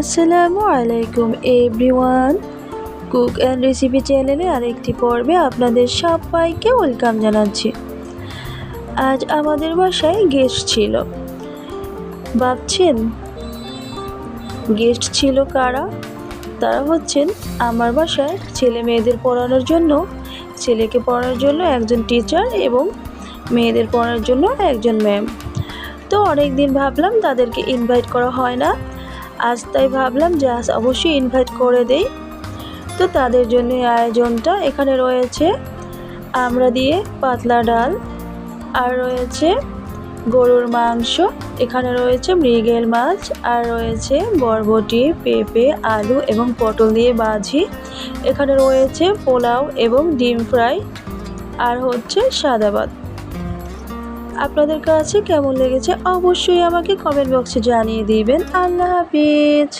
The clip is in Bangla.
আসসালামু আলাইকুম এভরিওয়ান কুক অ্যান্ড রেসিপি চ্যানেলে আরেকটি পর্বে আপনাদের সবাইকে ওয়েলকাম জানাচ্ছি। আজ আমাদের বাসায় গেস্ট ছিল। ভাবছেন গেস্ট ছিল কারা? তারা হচ্ছেন আমার বাসায় ছেলে মেয়েদের পড়ানোর জন্য, ছেলেকে পড়ানোর জন্য একজন টিচার এবং মেয়েদের পড়ানোর জন্য একজন ম্যাম তো অনেক দিন ভাবলাম তাদেরকে ইনভাইট করা হয় না। আজ তাই ভাবলাম যে আজ অবশ্যই ইনভাইট করে দেই। তো তাদের জন্য আয়োজনটা এখানে রয়েছে। আমরা দিয়ে পাতলা ডাল আর রয়েছে গরুর মাংস, এখানে রয়েছে মৃগেল মাছ আর রয়েছে বরবটি, পেঁপে, আলু এবং পটল দিয়ে বাজি। এখানে রয়েছে পোলাও এবং ডিম ফ্রাই আর হচ্ছে সাদা ভাত। আপনাদের কাছে কেমন লেগেছে অবশ্যই আমাকে কমেন্ট বক্সে জানিয়ে দিবেন। আল্লাহ হাফিজ।